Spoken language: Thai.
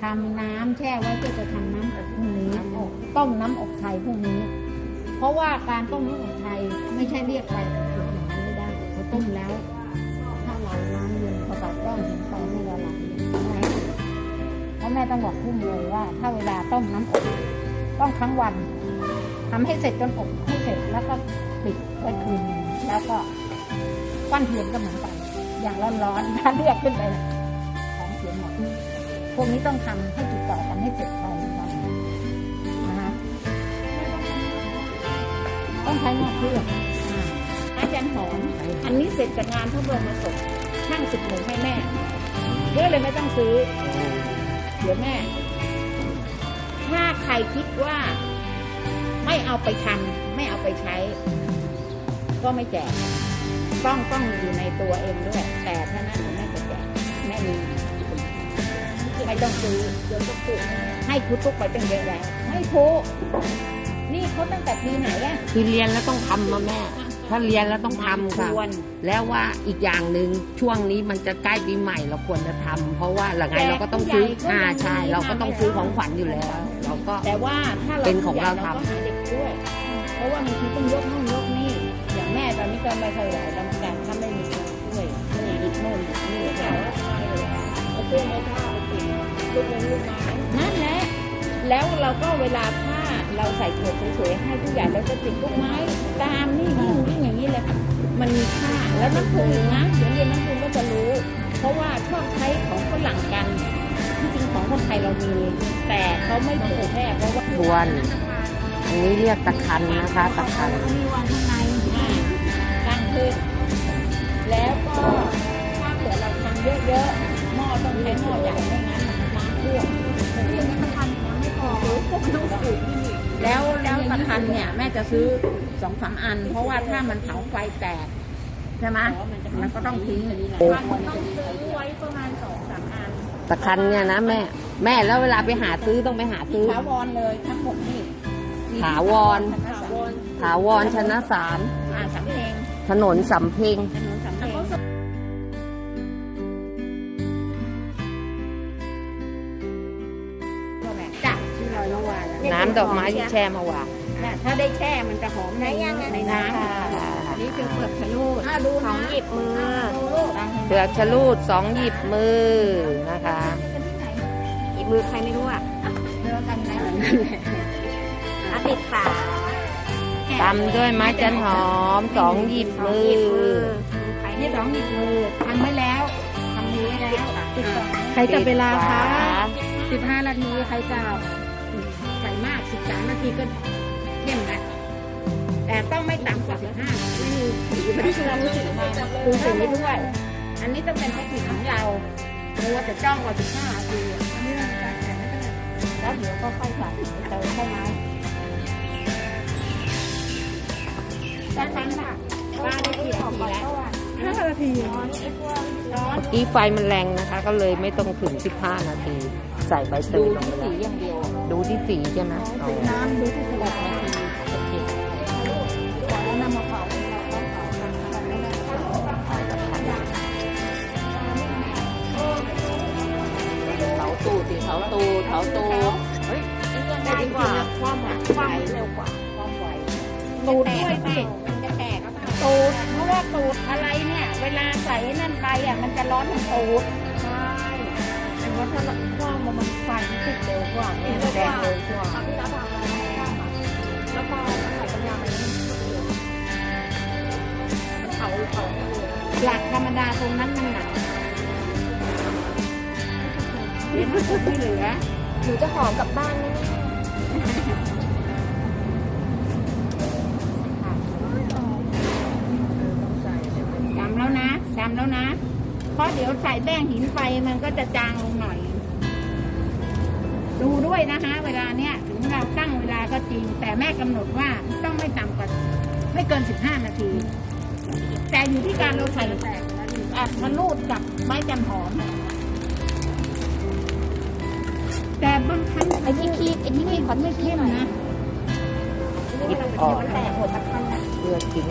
ทำน้ำแช่ไว้เพื่อจะทำน้ำอบพรุ่งนี้ต้มน้ำอบไทยพรุ่งนี้ เพราะว่าการต้มน้ำอบไทยไม่ใช่เรียกไปสุดๆอย่างนั้นไม่ได้เขาต้มแล้ว ถ้าเราน้ำเย็นประกอบร่องถึงไฟไม่ละลายเพราะแม่ต้องบอกพุ่มเลยว่า ถ้าเวลาต้มน้ำอบต้องทั้งวันทำให้เสร็จจนอบให้เสร็จแล้วก็ปิดไว้คืนแล้วก็ปั้นเทียนก็เหมือนกันอย่างร้อนๆถ้าเรียกขึ้นไปของเสียหมด วกนี้ต้องทำให้ติดต่อกันให้เสร็จภายในวันนะคะต้องใช้หม้อเครื่องอ่าอาจารย์หอมอันนี้เสร็จจากงานพระบรมศพช่างสิบหนึ่งให้แม่เยอะเลยไม่ต้องซื้อ เดี๋ยวแม่ ถ้าใครคิดว่า ไม่เอาไปทำไม่เอาไปใช้ ก็ไม่แจกต้องต้องอยู่ในตัวเองด้วย แต่ถ้านั้นแม่จะแจกแม่มี ไม่ต้องซื้อเดี๋ยวก็ปลูกให้ครูตุ๊กไปเป็นเยอะแยะไม่ถูกนี่เขาตั้งแต่ปีไหนอะคือเรียนแล้วต้องทำมาแม่ ถ้าเรียนแล้วต้องทำค่ะ ควร แล้วว่าอีกอย่างหนึ่งช่วงนี้มันจะใกล้ปีใหม่เราควรจะทำเพราะว่าหลังไงเราก็ต้องซื้ออ่าใช่เราก็ต้องซื้อของขวัญอยู่แล้ว เราก็ แต่ว่าถ้าเราเป็นของเราทำ ก็หาเด็กด้วย เพราะว่าบางทีต้องยกนู่นยกนี่อย่างแม่ตอนนี้ก็ไม่เคยไหวลำกันถ้าไม่มีคนช่วยนี่อีกโน่นอีกนี่แต่ว่าใช่เลยอะเอาเครื่องไม้ผ้า เอาติดลูกเล่นลูกไม้นั่นแหละ แล้วเราก็เวลาถ้าเราใส่ขวดสวยๆให้ผู้ใหญ่เราจะติดลูกไม้ตามนี่ยิ่งยิ่งอย่างนี้เลยมันมีค่าแล้วนักทุนนะเดี๋ยวเรียนนักทุนก็จะรู้ เพราะว่าชอบใช้ของฝรั่งกันที่จริงของคนไทยเรามี แต่เขาไม่เผยแพร่เพราะว่าทวนอันนี้เรียกตะคันนะคะตะคันมีวางข้างในอ่าตั้งขึ้นแล้วก็ถ้าเกิดเราทำเยอะๆหม้อต้องใช้หม้อใหญ่ไม่งั้น นเนี่ยแม่จะซื้อสองสามอัน เพราะว่าถ้ามันเผาไฟแตกใช่ไหมมันก็ต้องทิ้งมันต้องซื้อไว้ประมาณสองสามอันตะคันเนี่ยนะแม่ แม่แล้วเวลาไปหาซื้อต้องไปหาซื้อถาวรเลยทั้งหมดนี่ถาวรถาวรถาวรชนะสารอ่าสำเพ็งถนนสำเพ็งถนนสำเพ็งจ้ะที่ลอยเมื่อวานอะน้ำดอกไม้ที่แช่เมาวางน่ะ ถ้าได้แช่มันจะหอมในในน้ำอันนี้คือเปลือกชะลูดอ่าดูนะหยิบมือเปลือกชะลูดสองหยิบมือนะคะหยิบมือใครไม่รู้อะเนื้อกันนะอะติดฝาตำด้วยไม้จันหอมสองหยิบมือนี่สองหยิบมือทำไว้แล้วทำมือไว้แล้วติดฝาใครจับเวลาคะปิดฝา15นาทีใครจับใส่มากสิบสามนาทีก็ เข้มแล้วแต่ต้องไม่ต่ำกว่าสิบห้าไม่มีสีไม่ได้เรารู้สึกมาดูสีด้วย อันนี้ต้องเป็นเทคนิคของเรามัวแต่จ้องกว่าสิบห้านาทีอันนี้เราจะแข่ไม่ได้แล้วเดี๋ยวก็ค่อยใส่เติมเข้ามาด้านนั้นค่ะป้าได้กี่นาทีแล้ว5นาทีร้อนเมื่อกี้ไฟมันแรงนะคะ ก็เลยไม่ต้องถึง 15 นาที ใส่ใบเตดูยลงที่ไปสีแล้วอย่างเดียว ดูที่สีใช่ไหมอ๋อน้ำดูที่สีาตูดเผาตูดเฮ้ยได้ดีกว่าความอะความเร็วกว่าความไวตูดด้วยสิจะแตกตูดเพราะว่าตูดอะไรเนี่ย เวลาใส่นั่นไปอะมันจะร้อนทั้งตูดใช่แต่ว่าถ้าเราคว้างมันไฟติดเร็วกว่าเนี่ยแดงเร็วกว่าแล้วพอใส่ปัญญาไปเขาเขาหลักธรรมดาตรงนั้นมันหนัก เดี๋ยวมันที่เหลือหนูจะหอมกลับบ้านไหมเนี่ยจำแล้วนะจำแล้วนะ เพราะเดี๋ยวใส่แป้งหินไฟมันก็จะจางลงหน่อย ดูด้วยนะคะ เวลาเนี้ยถึงเราตั้งเวลาก็จริง แต่แม่กำหนดว่าต้องไม่ต่ำกว่าไม่เกิน 15 นาที แต่อยู่ที่การเราใส่อัดทะลูดกับไม้จันหอม บางครั้งไอ้ที่คีบไอ้ที่นี่ขอไม่เข้มนะคิดออกแตกหมดตะคันอะเพื่อทิ้ง